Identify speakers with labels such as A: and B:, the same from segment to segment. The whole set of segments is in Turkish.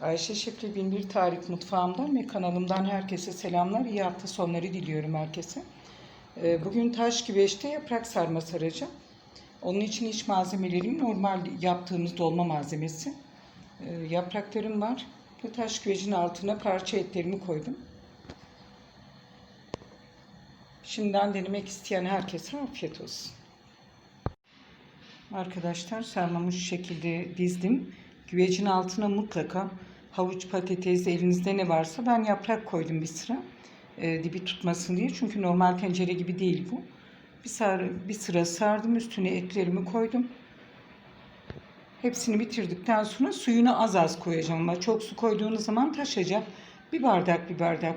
A: Ayşe Şefli Binbir Tarif Mutfağımdan ve kanalımdan herkese selamlar. İyi hafta sonları diliyorum herkese. Ee, Bugün taş güveçte yaprak sarma saracağım. Onun için iç malzemelerim normal yaptığımız dolma malzemesi. Ee, Yapraklarım var. Bu taş güvecin altına parça etlerimi koydum. Şimdiden denemek isteyen herkese afiyet olsun. Arkadaşlar sarmamı şu şekilde dizdim. Güvecin altına mutlaka havuç, patates, elinizde ne varsa ben yaprak koydum bir sıra. e, dibi tutmasın diye. Çünkü normal tencere gibi değil bu. Bir, sar, bir sıra sardım. Üstüne etlerimi koydum. Hepsini bitirdikten sonra suyunu az az koyacağım. Ama çok su koyduğunuz zaman taşacak. Bir bardak bir bardak.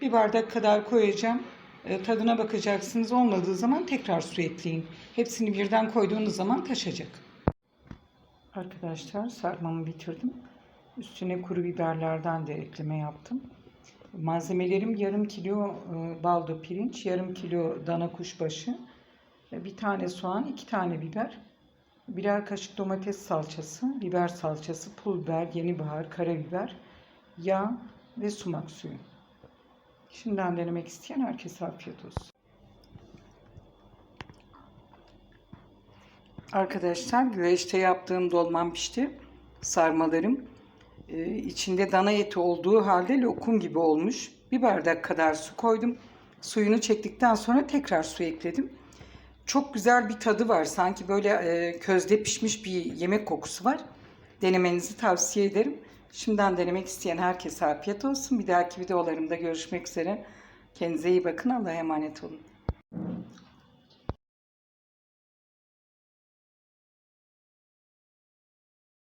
A: Bir bardak kadar koyacağım. E, tadına bakacaksınız. Olmadığı zaman tekrar su ekleyin. Hepsini birden koyduğunuz zaman taşacak. Arkadaşlar sarmamı bitirdim. Üstüne kuru biberlerden de ekleme yaptım. Malzemelerim yarım kilo e, baldo pirinç, yarım kilo dana kuşbaşı, bir tane soğan, iki tane biber, birer kaşık domates salçası, biber salçası, pul biber, yeni bahar, karabiber, yağ ve sumak suyu. Şimdiden denemek isteyen herkese afiyet olsun. Arkadaşlar güveçte yaptığım dolmam pişti. Sarmalarım. Ee, içinde dana eti olduğu halde lokum gibi olmuş. Bir bardak kadar su koydum. Suyunu çektikten sonra tekrar su ekledim. Çok güzel bir tadı var. Sanki böyle e, közde pişmiş bir yemek kokusu var. Denemenizi tavsiye ederim. Şimdiden denemek isteyen herkese afiyet olsun. Bir dahaki videolarımda görüşmek üzere. Kendinize iyi bakın. Allah'a emanet olun.